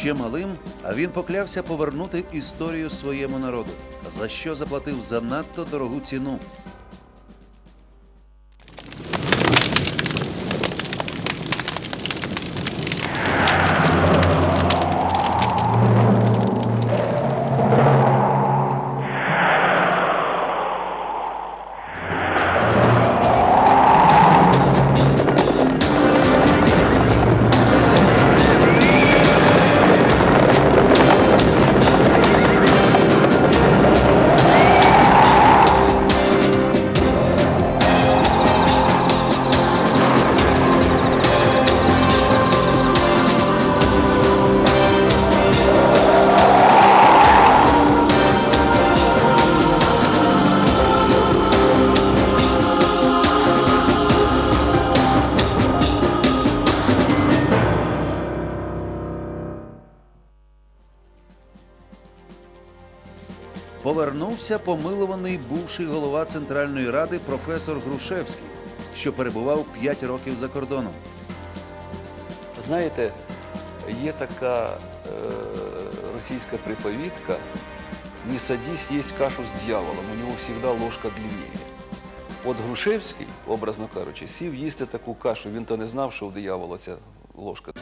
Ще малим, а він поклявся повернути історію своєму народу, за що заплатив занадто дорогу ціну. Повернувся помилуваний бувший голова Центральної ради професор Грушевський, що перебував 5 років за кордоном. Знаєте, є така е, російська приповідка «Не садись есть кашу з дьяволом, у нього завжди ложка длиннее». От Грушевський, образно кажучи, сів їсти таку кашу, він то не знав, що у диявола ця ложка.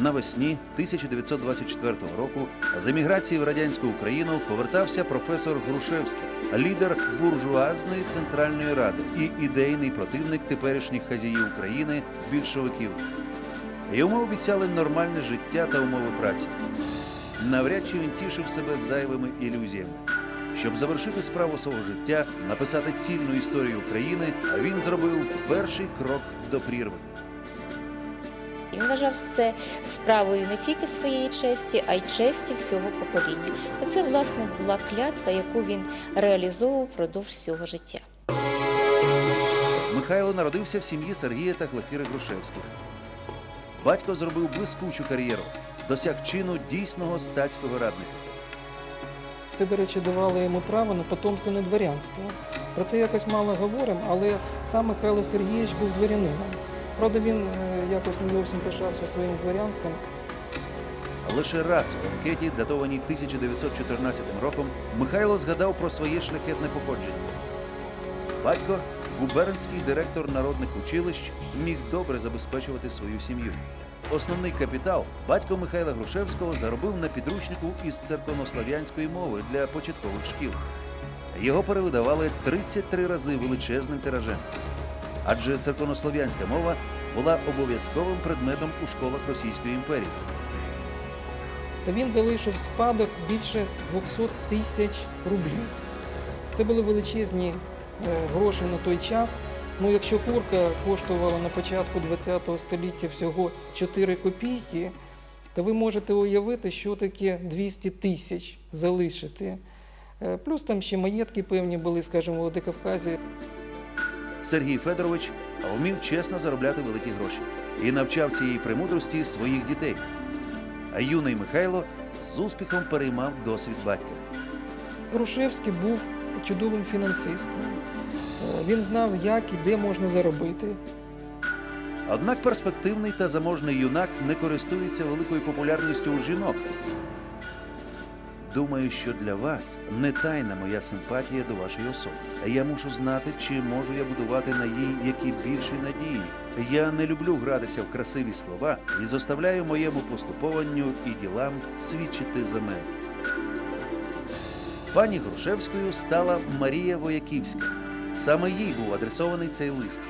Навесні 1924 року з еміграції в радянську Україну повертався професор Грушевський, лідер буржуазної центральної ради і ідейний противник теперішніх хазіїв України більшовиків. Йому обіцяли нормальне життя та умови праці. Навряд чи він тішив себе зайвими ілюзіями. Щоб завершити справу свого життя, написати цільну історію України, він зробив перший крок до прірви. Він вважав це справою не тільки своєї честі, а й честі всього покоління. І це, власне, була клятва, яку він реалізовував впродовж всього життя. Михайло народився в сім'ї Сергія та Глафіри Грушевських. Батько зробив блискучу кар'єру, досяг чину дійсного статського радника. Це, до речі, давало йому право на потомственне дворянство. Про це якось мало говоримо, але сам Михайло Сергійович був дворянином. Правда, він е, якось не зовсім пишався своїм дворянством. Лише раз у анкеті, датованій 1914 роком, Михайло згадав про своє шляхетне походження. Батько, губернський директор народних училищ, міг добре забезпечувати свою сім'ю. Основний капітал батько Михайла Грушевського заробив на підручнику із церковнослав'янської мови для початкових шкіл. Його перевидавали 33 рази величезним тиражем. Адже церковнослов'янська мова була обов'язковим предметом у школах Російської імперії. Та він залишив спадок більше 200 тисяч рублів. Це були величезні е, гроші на той час. Ну, якщо курка коштувала на початку ХХ століття всього 4 копійки, то ви можете уявити, що таке 200 тисяч залишити. Е, Плюс там ще маєтки певні були, скажімо, у Владикавказі. Сергій Федорович вмів чесно заробляти великі гроші і навчав цієї премудрості своїх дітей. А юний Михайло з успіхом переймав досвід батька. Грушевський був чудовим фінансистом. Він знав, як і де можна заробити. Однак перспективний та заможний юнак не користується великою популярністю у жінок. Думаю, що для вас не тайна моя симпатія до вашої особи. Я мушу знати, чи можу я будувати на їй які більші надії. Я не люблю гратися в красиві слова і заставляю моєму поступованню і ділам свідчити за мене. Пані Грушевською стала Марія Вояківська. Саме їй був адресований цей лист.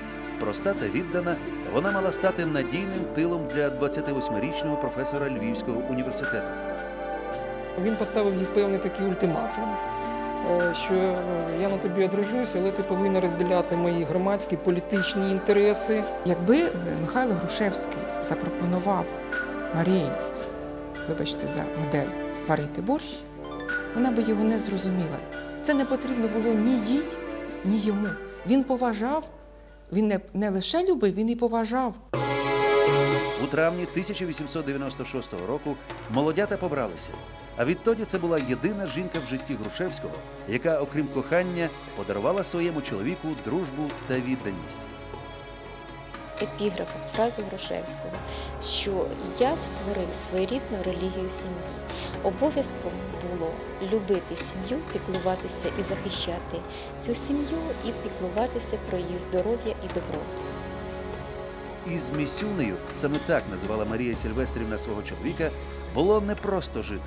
Проста та віддана, вона мала стати надійним тилом для 28-річного професора Львівського університету. Він поставив їй певний такий ультиматум, е, що е, я на тобі одружусь, але ти повинна розділяти мої громадські політичні інтереси. Якби е, Михайло Грушевський запропонував Марії, вибачте за модель, варити борщ, вона би його не зрозуміла. Це не потрібно було ні їй, ні йому. Він поважав, він не, не лише любив, він і поважав. У травні 1896 року молодята побралися. А відтоді це була єдина жінка в житті Грушевського, яка, окрім кохання, подарувала своєму чоловіку дружбу та відданість. епіграфом, фразу Грушевського, що я створив своєрідну релігію сім'ї. Обов'язком було любити сім'ю, піклуватися і захищати цю сім'ю і піклуватися про її здоров'я і добробут. Із Місюнею, саме так називала Марія Сільвестрівна свого чоловіка, було непросто жити.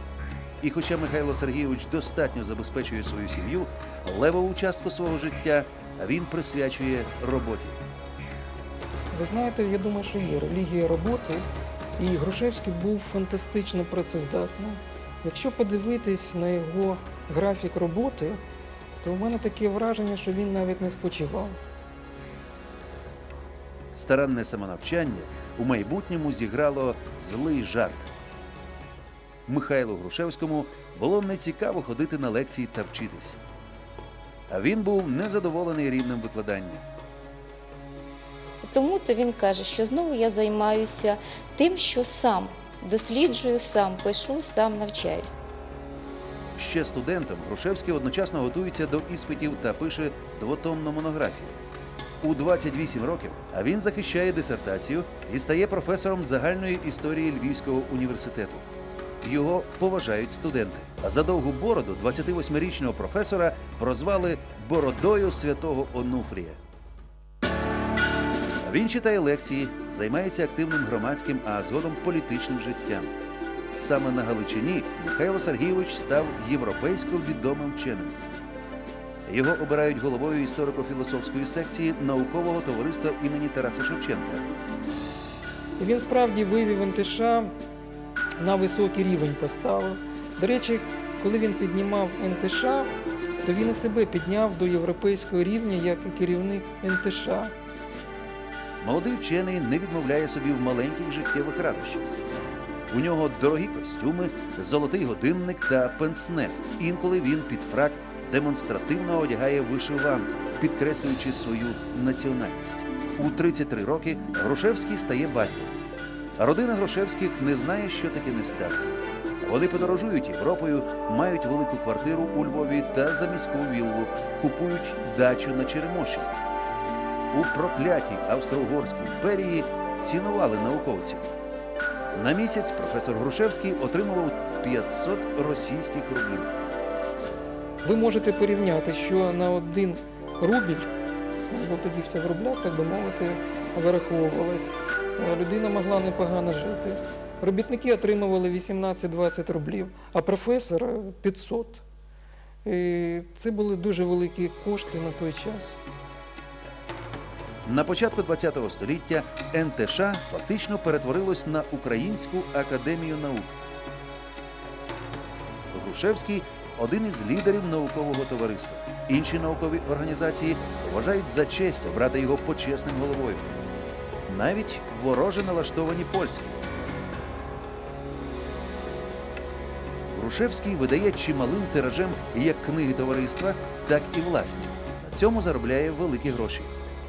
І хоча Михайло Сергійович достатньо забезпечує свою сім'ю, левову частку свого життя він присвячує роботі. Ви знаєте, я думаю, що є релігія роботи, і Грушевський був фантастично працездатним. Якщо подивитись на його графік роботи, то в мене таке враження, що він навіть не спочивав. Старанне самонавчання у майбутньому зіграло злий жарт. Михайлу Грушевському було нецікаво ходити на лекції та вчитись. А він був незадоволений рівнем викладання. Тому то він каже, що знову я займаюся тим, що сам досліджую, сам пишу, сам навчаюсь. Ще студентом Грушевський одночасно готується до іспитів та пише двотомну монографію. У 28 років а він захищає дисертацію і стає професором загальної історії Львівського університету. Його поважають студенти. За довгу бороду 28-річного професора прозвали Бородою святого Онуфрія. Він читає лекції, займається активним громадським, а згодом політичним життям. Саме на Галичині Михайло Сергійович став європейсько відомим вченим. Його обирають головою історико-філософської секції наукового товариства імені Тараса Шевченка. Він справді вивів НТШ на високий рівень поставив. До речі, коли він піднімав НТШ, то він і себе підняв до європейського рівня як і керівник НТШ. Молодий вчений не відмовляє собі в маленьких життєвих радощах. У нього дорогі костюми, золотий годинник та пенсне. Інколи він під фрак демонстративно одягає вишиванку, підкреслюючи свою національність. У 33 роки Грушевський стає батьком. Родина Грушевських не знає, що таке нестатки. Вони подорожують Європою, мають велику квартиру у Львові та заміську віллу, купують дачу на Черемоші. У проклятій Австро-Угорській імперії цінували науковців. На місяць професор Грушевський отримував 500 російських рублів. Ви можете порівняти, що на один рубіль, бо тоді все в рублях, так би мовити, вираховувалось, людина могла непогано жити. Робітники отримували 18-20 рублів, а професор е, 500. І це були дуже великі кошти на той час. На початку ХХ століття НТШ фактично перетворилось на Українську академію наук. Грушевський один із лідерів наукового товариства. Інші наукові організації вважають за честь обрати його почесним головою. Навіть вороже налаштовані польські. Грушевський видає чималим тиражем як книги товариства, так і власні. На цьому заробляє великі гроші.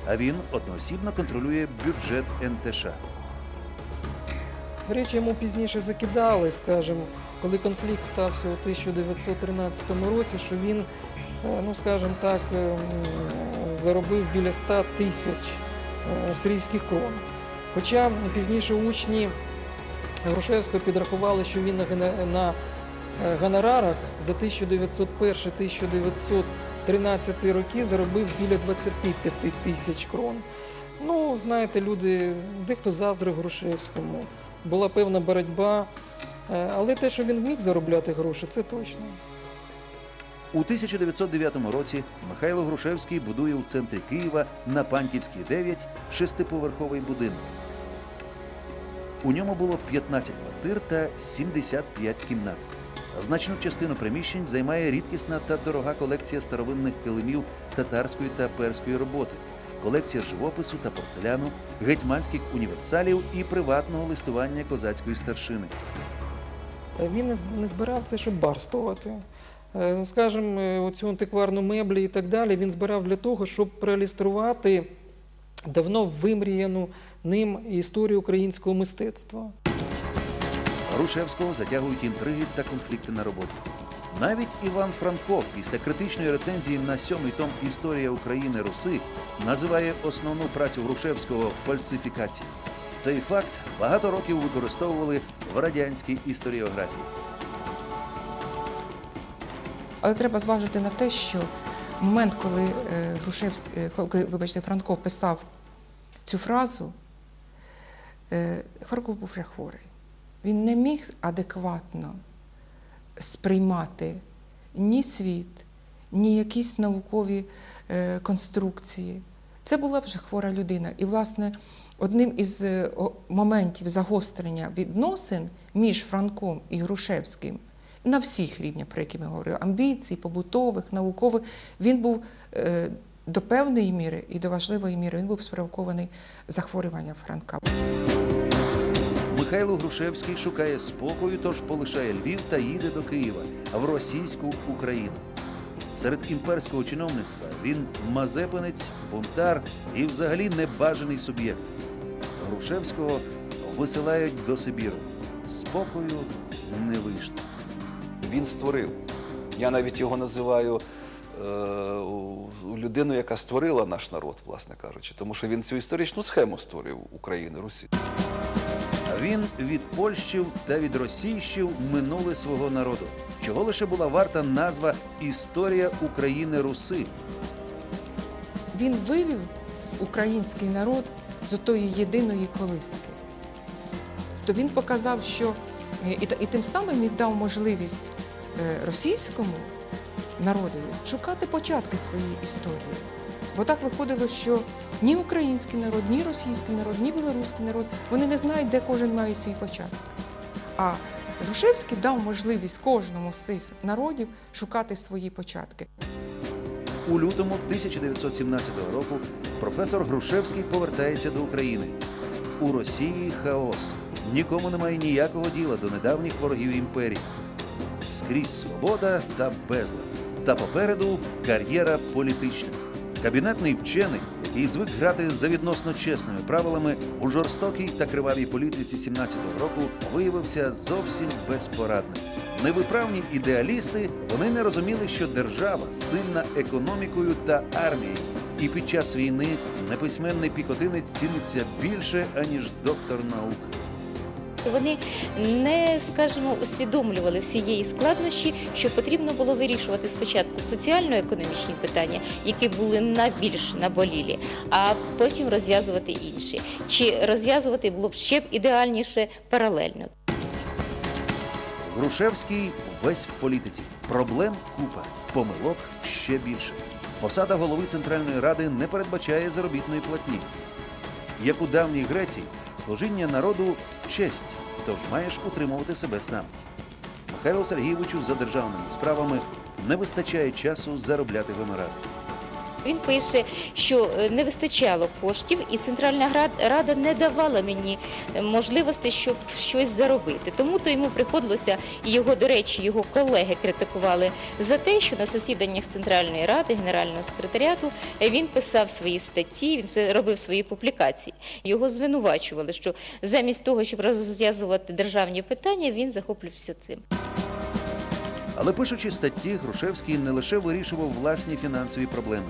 А він одноосібно контролює бюджет НТШ. До речі, йому пізніше закидали, скажімо, коли конфлікт стався у 1913 році, що він, е, ну скажімо так, е, заробив біля 100 тисяч австрійських крон. Хоча пізніше учні Грушевського підрахували, що він на, е, гонорарах за 1901-1913 роки заробив біля 25 тисяч крон. Ну, знаєте, люди, дехто заздрив Грушевському, була певна боротьба, е, але те, що він вміг заробляти гроші, це точно. У 1909 році Михайло Грушевський будує у центрі Києва на Панківській 9 шестиповерховий будинок. У ньому було 15 квартир та 75 кімнат. Значну частину приміщень займає рідкісна та дорога колекція старовинних килимів татарської та перської роботи, колекція живопису та порцеляну, гетьманських універсалів і приватного листування козацької старшини. Він не збирав це, щоб барствувати. Е, Ну, скажімо, е, оцю антикварну меблі і так далі він збирав для того, щоб проілюструвати давно вимріяну ним історію українського мистецтва. Грушевського затягують інтриги та конфлікти на роботі. Навіть Іван Франко після критичної рецензії на сьомий том Історія України Руси називає основну працю Грушевського фальсифікацією. Цей факт багато років використовували в радянській історіографії. Але треба зважити на те, що момент, коли е, е, коли, вибачте, Франко писав цю фразу, е, Харков був вже хворий. Він не міг адекватно сприймати ні світ, ні якісь наукові е, конструкції. Це була вже хвора людина. І, власне, одним із е, моментів загострення відносин між Франком і Грушевським на всіх рівнях, про які ми говорили, амбіцій, побутових, наукових, він був е, до певної міри і до важливої міри він був спровокований захворюванням Франка. Михайло Грушевський шукає спокою, тож полишає Львів та їде до Києва в російську Україну. Серед імперського чиновництва він мазепинець, бунтар і взагалі небажаний суб'єкт. Грушевського висилають до Сибіру. Спокою не вийшло. Він створив. Я навіть його називаю е, людину, яка створила наш народ, власне кажучи, тому що він цю історичну схему створив України, Русі. Він відпольщив та відросійщив минуле свого народу, чого лише була варта назва Історія України Руси. Він вивів український народ з отої єдиної колиски. Тобто він показав, що і, та- і тим самим він дав можливість російському народові шукати початки своєї історії. Бо так виходило, що ні український народ, ні російський народ, ні білоруський народ вони не знають, де кожен має свій початок. А Грушевський дав можливість кожному з цих народів шукати свої початки. У лютому 1917 року професор Грушевський повертається до України. У Росії хаос. Нікому немає ніякого діла до недавніх ворогів імперії. Скрізь свобода та безлад. Та попереду кар'єра політична. Кабінетний вчений, який звик грати за відносно чесними правилами у жорстокій та кривавій політиці 17-го року, виявився зовсім безпорадним. Невиправні ідеалісти вони не розуміли, що держава сильна економікою та армією, і під час війни неписьменний піхотинець ціниться більше аніж доктор наук. Вони не, скажімо, усвідомлювали всієї складнощі, що потрібно було вирішувати спочатку соціально-економічні питання, які були найбільш наболілі, а потім розв'язувати інші. Чи розв'язувати було б ще б ідеальніше паралельно. Грушевський весь в політиці. Проблем купа, помилок ще більше. Посада голови Центральної Ради не передбачає заробітної платні. Як у давній Греції, служіння народу честь, тож маєш утримувати себе сам. Михайлу Сергійовичу за державними справами не вистачає часу заробляти гонорари. Він пише, що е, не вистачало коштів, і Центральна Рада не давала мені е, можливості, щоб щось заробити. Тому то йому приходилося, і його, до речі, його колеги критикували за те, що на засіданнях Центральної Ради, Генерального секретаріату, е, він писав свої статті, він робив свої публікації. Його звинувачували, що замість того, щоб розв'язувати державні питання, він захоплювався цим. Але пишучи статті, Грушевський не лише вирішував власні фінансові проблеми.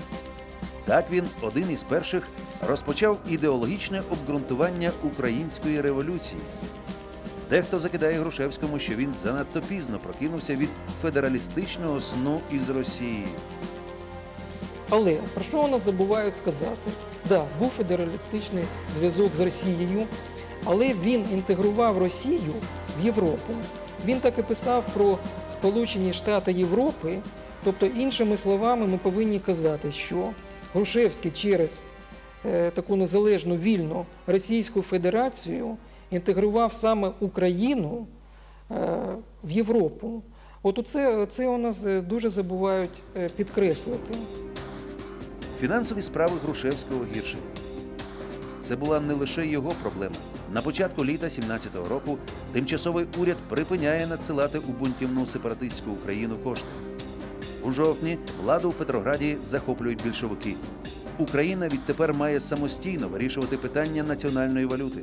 Так він, один із перших, розпочав ідеологічне обґрунтування української революції. Дехто закидає Грушевському, що він занадто пізно прокинувся від федералістичного сну із Росією. Але про що вони забувають сказати? Да, був федералістичний зв'язок з Росією, але він інтегрував Росію в Європу. Він так і писав про Сполучені Штати Європи. Тобто, іншими словами, ми повинні казати, що Грушевський через е, таку незалежну вільну Російську Федерацію інтегрував саме Україну е, в Європу. От оце, це у нас е, дуже забувають підкреслити. Фінансові справи Грушевського гірші. Це була не лише його проблема. На початку літа 17-го року тимчасовий уряд припиняє надсилати у бунтівну сепаратистську Україну кошти. У жовтні владу в Петрограді захоплюють більшовики. Україна відтепер має самостійно вирішувати питання національної валюти.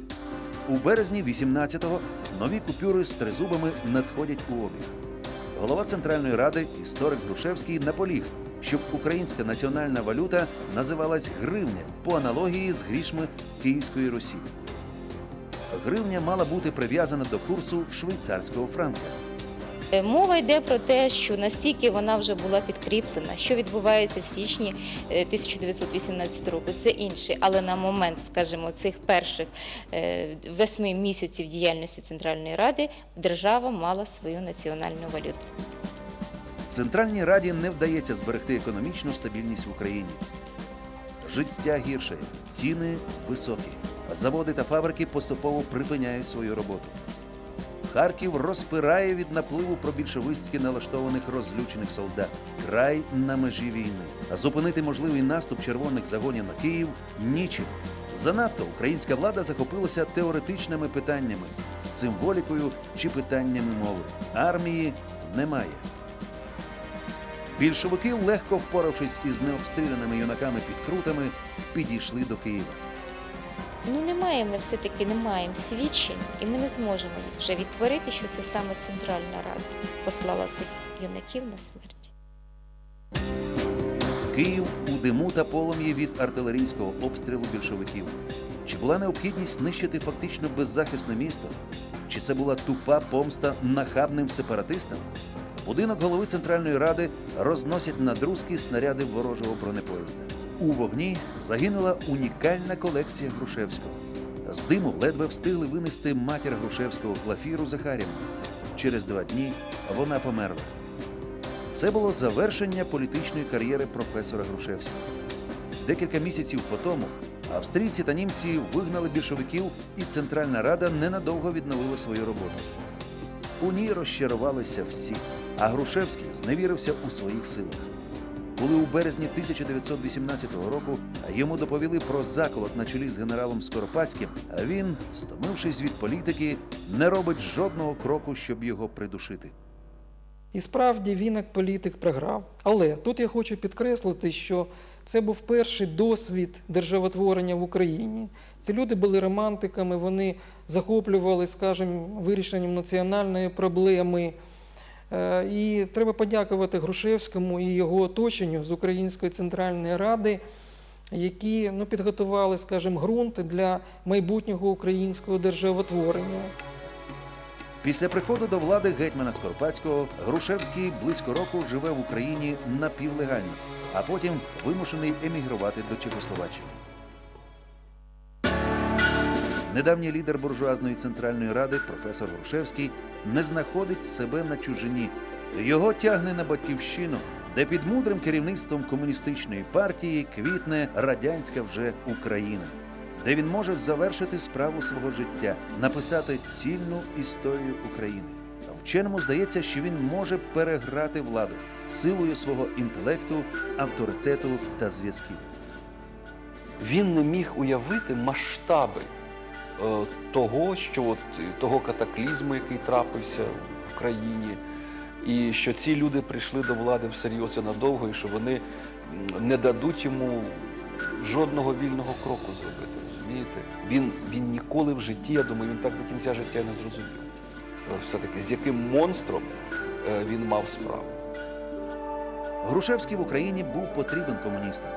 У березні 18-го нові купюри з тризубами надходять у обіг. голова Центральної ради, історик Грушевський, наполіг, щоб українська національна валюта називалась гривня по аналогії з грішми Київської Русі. Гривня мала бути прив'язана до курсу швейцарського франка. Е, Мова йде про те, що настільки вона вже була підкріплена, що відбувається в січні е, 1918 року. Це інше, але на момент, скажімо, цих перших е, восьми місяців діяльності Центральної Ради держава мала свою національну валюту. Центральній Раді не вдається зберегти економічну стабільність в Україні. Життя гірше, ціни високі, заводи та фабрики поступово припиняють свою роботу. Харків розпирає від напливу пробільшовистськи налаштованих розлючених солдат. Край на межі війни. А зупинити можливий наступ червоних загонів на Київ нічим. Занадто українська влада захопилася теоретичними питаннями, символікою чи питаннями мови. Армії немає. Більшовики, легко впоравшись із необстріляними юнаками під крутами, підійшли до Києва. Ну немає, ми все-таки не маємо свідчень, і ми не зможемо їх вже відтворити, що це саме Центральна Рада послала цих юнаків на смерть. Київ у диму та полум'ї від артилерійського обстрілу більшовиків. Чи була необхідність знищити фактично беззахисне місто? Чи це була тупа помста нахабним сепаратистам? Будинок голови Центральної Ради розносять на друзки снаряди ворожого бронепоїзда. У вогні загинула унікальна колекція Грушевського. З диму ледве встигли винести матір Грушевського Глафіру Захарівну. Через два дні вона померла. Це було завершення політичної кар'єри професора Грушевського. Декілька місяців по тому австрійці та німці вигнали більшовиків, і Центральна Рада ненадовго відновила свою роботу. У ній розчарувалися всі, а Грушевський зневірився у своїх силах. Коли у березні 1918 року йому доповіли про заколот на чолі з генералом Скоропадським, а він, стомившись від політики, не робить жодного кроку, щоб його придушити. І справді він як політик програв. Але тут я хочу підкреслити, що це був перший досвід державотворення в Україні. Ці люди були романтиками, вони захоплювали, скажімо, вирішенням національної проблеми. Е, І треба подякувати Грушевському і його оточенню з Української центральної ради, які ну, підготували, скажімо, ґрунт для майбутнього українського державотворення. Після приходу до влади гетьмана Скоропадського Грушевський близько року живе в Україні напівлегально, а потім вимушений емігрувати до Чехословаччини. Недавній лідер буржуазної центральної ради, професор Грушевський, не знаходить себе на чужині. Його тягне на батьківщину, де під мудрим керівництвом комуністичної партії квітне радянська вже Україна, де він може завершити справу свого життя, написати цільну історію України. Вченому здається, що він може переграти владу силою свого інтелекту, авторитету та зв'язків. Він не міг уявити масштаби того, що от, е, того катаклізму, який трапився в країні, і що ці люди прийшли до влади всерйоз і надовго, і що вони не дадуть йому жодного вільного кроку зробити. Розумієте? Він, він ніколи в житті, я думаю, він так до кінця життя не зрозумів. Е, Все-таки з яким монстром е, він мав справу. Грушевський в Україні був потрібен комуністам.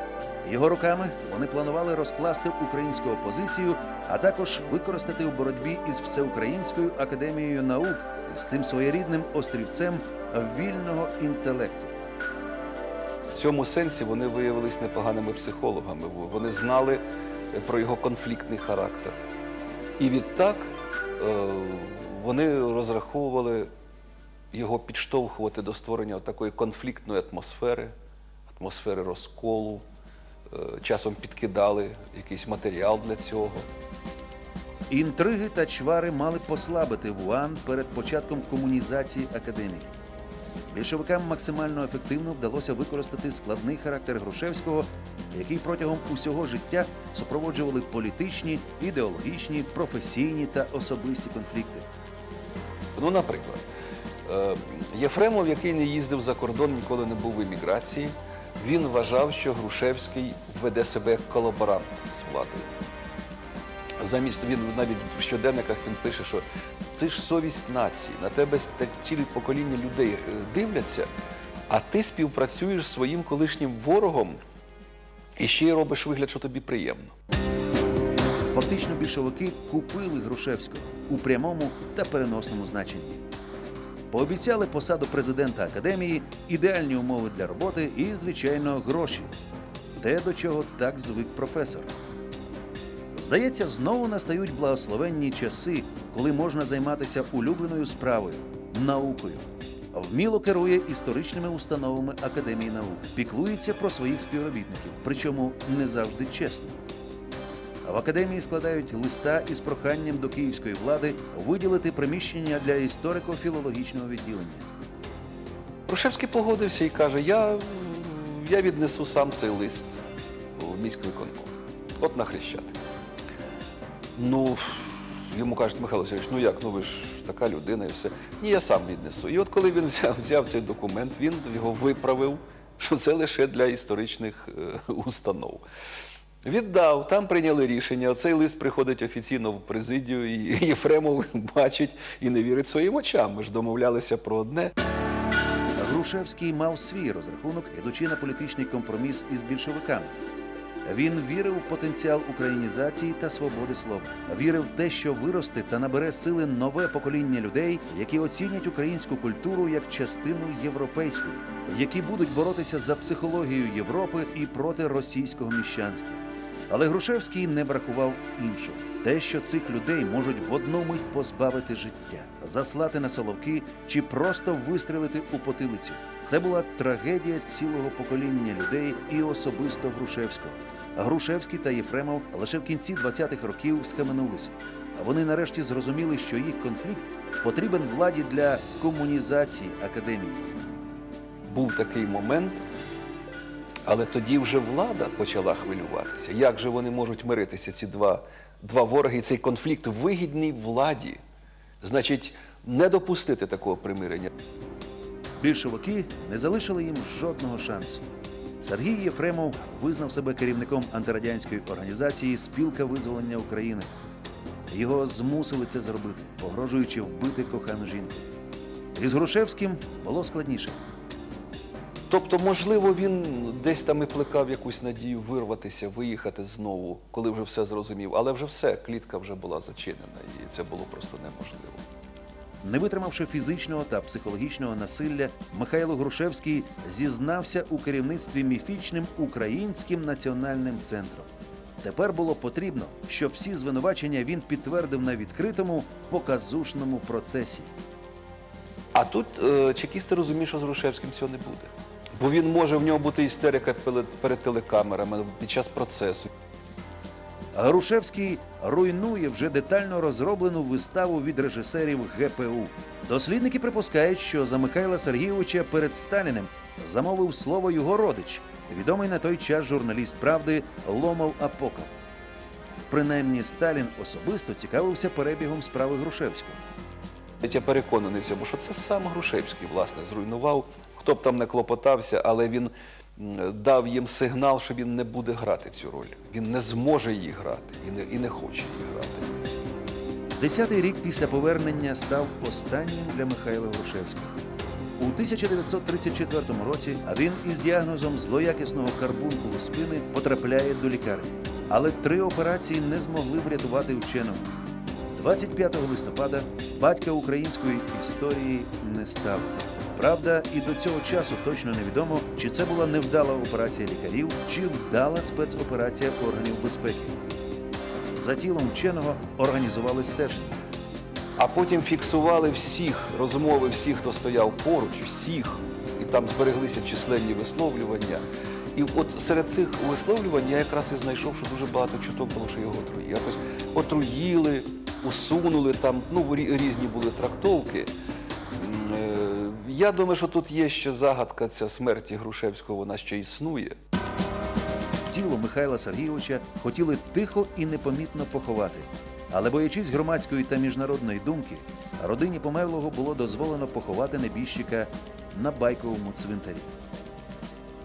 Його руками вони планували розкласти українську опозицію, а також використати у боротьбі із всеукраїнською академією наук з цим своєрідним острівцем вільного інтелекту. В цьому сенсі вони виявились непоганими психологами. Вони знали про його конфліктний характер. І відтак е, вони розраховували його підштовхувати до створення такої конфліктної атмосфери, атмосфери розколу. Е, Часом підкидали якийсь матеріал для цього. Інтриги та чвари мали послабити Вуан перед початком комунізації академії. Більшовикам максимально ефективно вдалося використати складний характер Грушевського, який протягом усього життя супроводжували політичні, ідеологічні, професійні та особисті конфлікти. Ну, наприклад, Єфремов, який не їздив за кордон, ніколи не був в еміграції, він вважав, що Грушевський веде себе як колаборант з владою. Замість він навіть в щоденниках він пише, що ти ж совість нації, на тебе цілі покоління людей е, дивляться, а ти співпрацюєш з своїм колишнім ворогом і ще й робиш вигляд, що тобі приємно. Фактично більшовики купили Грушевського у прямому та переносному значенні. Пообіцяли посаду президента академії, ідеальні умови для роботи і, звичайно, гроші. Те, до чого так звик професор. Здається, знову настають благословенні часи, коли можна займатися улюбленою справою наукою. Вміло керує історичними установами Академії наук, піклується про своїх співробітників, причому не завжди чесно. В академії складають листа із проханням до київської влади виділити приміщення для історико-філологічного відділення. Грушевський погодився і каже: я, я віднесу сам цей лист у міський виконком. От на Хрещатик. Ну, йому кажуть, Михайло Васильович, ну як, ну ви ж така людина і все. Ні, я сам віднесу. І от коли він взяв, взяв цей документ, він його виправив, що це лише для історичних е, установ. Віддав, там прийняли рішення. Оцей лист приходить офіційно в президію, і Єфремов бачить і не вірить своїм очам. Ми ж домовлялися про одне. Грушевський мав свій розрахунок, ідучи на політичний компроміс із більшовиками. Він вірив у потенціал українізації та свободи слова. Вірив в те, що виросте та набере сили нове покоління людей, які оцінять українську культуру як частину європейської, які будуть боротися за психологію Європи і проти російського міщанства. Але Грушевський не врахував іншого те, що цих людей можуть в одну мить позбавити життя, заслати на соловки чи просто вистрелити у потилицю. Це була трагедія цілого покоління людей і особисто Грушевського. Грушевський та Єфремов лише в кінці 20-х років схаменулися. Вони нарешті зрозуміли, що їх конфлікт потрібен владі для комунізації академії. був такий момент, але тоді вже влада почала хвилюватися. Як же вони можуть миритися, ці два, два вороги, цей конфлікт вигідний владі? Значить, не допустити такого примирення. Більшовики не залишили їм жодного шансу. Сергій Єфремов визнав себе керівником антирадянської організації Спілка визволення України. Його змусили це зробити, погрожуючи вбити кохану жінку. Із Грушевським було складніше. Тобто, можливо, він десь там і плекав якусь надію вирватися, виїхати знову, коли вже все зрозумів. Але вже все, клітка вже була зачинена, і це було просто неможливо. Не витримавши фізичного та психологічного насилля, Михайло Грушевський зізнався у керівництві міфічним українським національним центром. Тепер було потрібно, щоб всі звинувачення він підтвердив на відкритому показушному процесі. А тут е, чекісти розуміють, що з Грушевським цього не буде. Бо він може в нього бути істерика перед, перед телекамерами під час процесу. Грушевський руйнує вже детально розроблену виставу від режисерів ГПУ. Дослідники припускають, що за Михайла Сергійовича перед Сталіним замовив слово його родич, відомий на той час журналіст правди Ломов Апоков. Принаймні Сталін особисто цікавився перебігом справи Грушевського. Я переконаний в цьому, що це сам Грушевський, власне, зруйнував. Хто б там не клопотався, але він дав їм сигнал, що він не буде грати цю роль. Він не зможе її грати і не, і не хоче її грати. Десятий рік після повернення став останнім для Михайла Грушевського. У 1934 році він із діагнозом злоякісного карбункулу спини потрапляє до лікарні. Але три операції не змогли врятувати вченого. 25 листопада батька української історії не стало. Правда, і до цього часу точно невідомо, чи це була невдала операція лікарів, чи вдала спецоперація органів безпеки. За тілом вченого організували стеження. А потім фіксували всіх розмови, всіх, хто стояв поруч, всіх. І там збереглися численні висловлювання. І от серед цих висловлювань я якраз і знайшов, що дуже багато чуток було, що його отруїли. Якось отруїли, усунули там, ну рі- різні були трактовки. Я думаю, що тут є ще загадка ця смерті Грушевського, вона ще існує. Тіло Михайла Сергійовича хотіли тихо і непомітно поховати. Але боячись громадської та міжнародної думки, родині померлого було дозволено поховати небіжчика на байковому цвинтарі.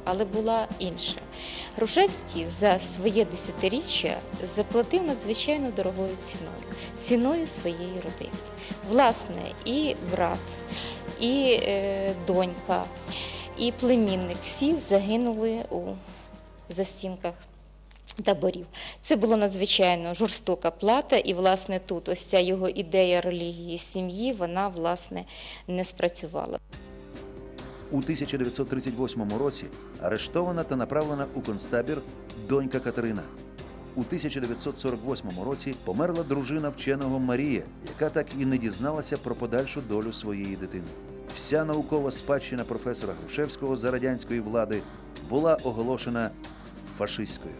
Але була інша. Грушевський за своє десятиріччя заплатив надзвичайно дорогою ціною, ціною своєї родини. Власне, і брат, і е, донька, і племінник всі загинули у застінках таборів. Це була надзвичайно жорстока плата, і власне тут ось ця його ідея релігії сім'ї, вона власне не спрацювала. У 1938 році арештована та направлена у концтабір донька Катерина. У 1948 році померла дружина вченого Марія, яка так і не дізналася про подальшу долю своєї дитини. Вся наукова спадщина професора Грушевського за радянської влади була оголошена фашистською.